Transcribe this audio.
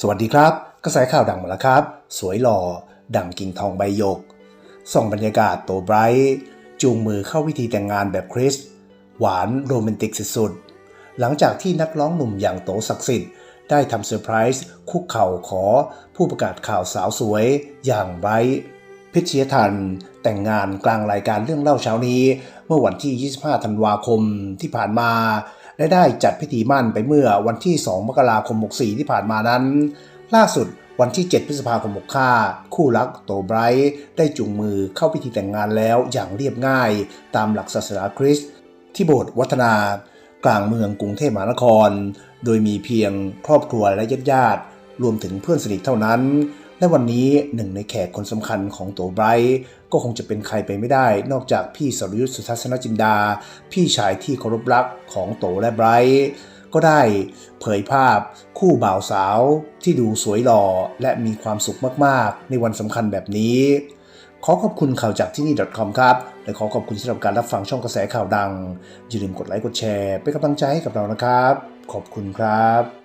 สวัสดีครับ กระแสข่าวดังมาแล้วครับ สวยหล่อ ดังกิ่งทองใบหยก ส่องบรรยากาศโตไบรท์จูงมือเข้าพิธีแต่งงานแบบคริส หวานโรแมนติกสุดๆ หลังจากที่นักร้องหนุ่มอย่างโตศักดิ์สิทธิ์ได้ทำเซอร์ไพรส์คุกเข่าขอผู้ประกาศข่าวสาวสวยอย่างไบรท์พิชยทันแต่งงานกลางรายการเรื่องเล่าเช้านี้ เมื่อวันที่ 25 ธันวาคมที่ผ่านมา และได้จัดพิธีมั่นไปเมื่อวันที่ 2 มกราคม 64 ที่ผ่านมานั้น ล่าสุดวันที่ 7 พฤษภาคม 65 คู่รักโตไบรท์ได้จูงมือเข้าพิธีแต่งงานแล้วอย่างเรียบง่าย ตามหลักศาสนาคริสต์ที่โบสถ์วัฒนากลางเมืองกรุงเทพมหานคร โดยมีเพียงครอบครัวและญาติญาติรวมถึงเพื่อนสนิทเท่านั้น และวันนี้หนึ่งในแขกคนสำคัญของโตไบรท์ก็คงจะเป็นใครไปไม่ได้ นอกจากพี่สรยุทธสุทัศนจินดา พี่ชายที่เคารพรักของโตและไบรท์ก็ได้เผยภาพคู่บ่าวสาวที่ดูสวยหล่อและมีความสุขมากๆ ในวันสำคัญแบบนี้ ขอขอบคุณข่าวจากที่นี่ .com ครับ และขอขอบคุณสำหรับการรับฟังช่องกระแสข่าวดัง อย่าลืมกดไลค์กดแชร์ เป็นกำลังใจให้กับเรานะครับ ขอบคุณครับ